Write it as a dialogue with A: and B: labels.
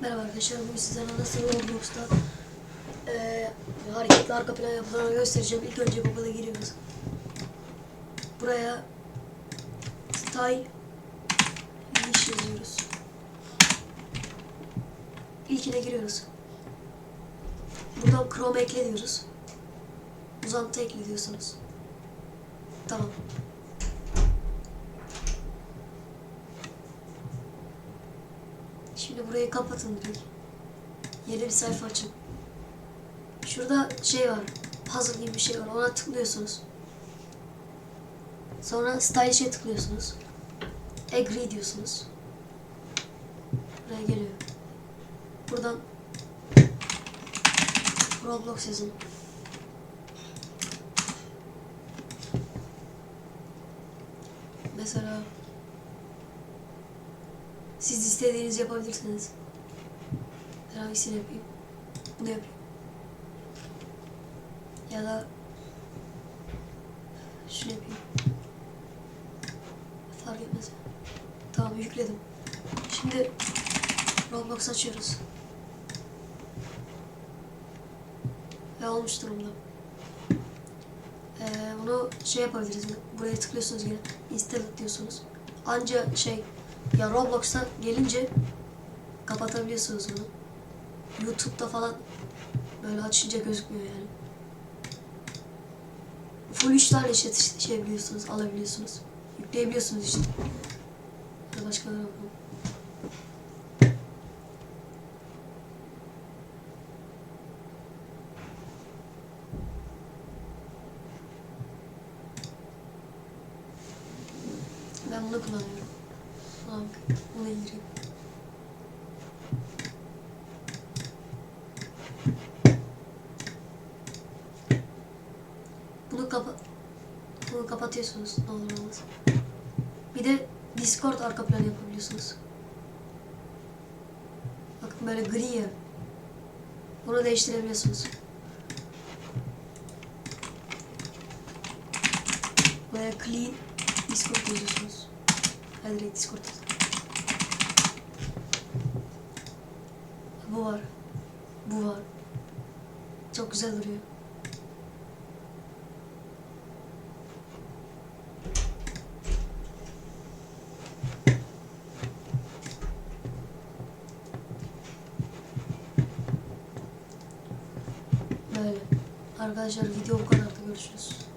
A: Merhaba arkadaşlar, bugün sizlere nasıl Roblox'ta eee hareketli arka plan yapılarını göstereceğim. İlk önce Google'a giriyoruz. Buraya Style Niche yazıyoruz. İlkine giriyoruz. Buradan Chrome ekle diyoruz. Uzantı ekle diyorsunuz. Tamam. Şimdi burayı kapatın direkt. Yeni bir sayfa açın. Şurada şey var. Puzzle gibi bir şey var. Ona tıklıyorsunuz. Sonra Stylish'e tıklıyorsunuz. Agree diyorsunuz. Buraya geliyor. Buradan Roblox yazın. Mesela siz istediğinizi yapabilirsiniz. Ben hangisini yapayım? Bunu yapayım. Ya da şunu yapayım. Fark etmez. Tamam yükledim. Şimdi Roblox açıyoruz. Ve olmuş durumda. Ee, bunu şey yapabiliriz. Buraya tıklıyorsunuz yine. Install diyorsunuz. Anca şey ya Roblox'a gelince kapatabiliyorsunuz bunu. YouTube'da falan böyle açınca gözükmüyor yani. Full 3 tane şey, biliyorsunuz, alabiliyorsunuz. Yükleyebiliyorsunuz işte. Ya başkaları bakalım. Ben bunu kullanıyorum. Buna gireyim. Bunu kapa bunu kapatıyorsunuz ne olur olmaz. Bir de Discord arka planı yapabiliyorsunuz. Bakın böyle gri ya. Bunu değiştirebiliyorsunuz. Böyle clean Discord yazıyorsunuz. Direkt Discord. Bu var. Bu var. Çok güzel duruyor. Böyle. Arkadaşlar video bu kadardı. Görüşürüz.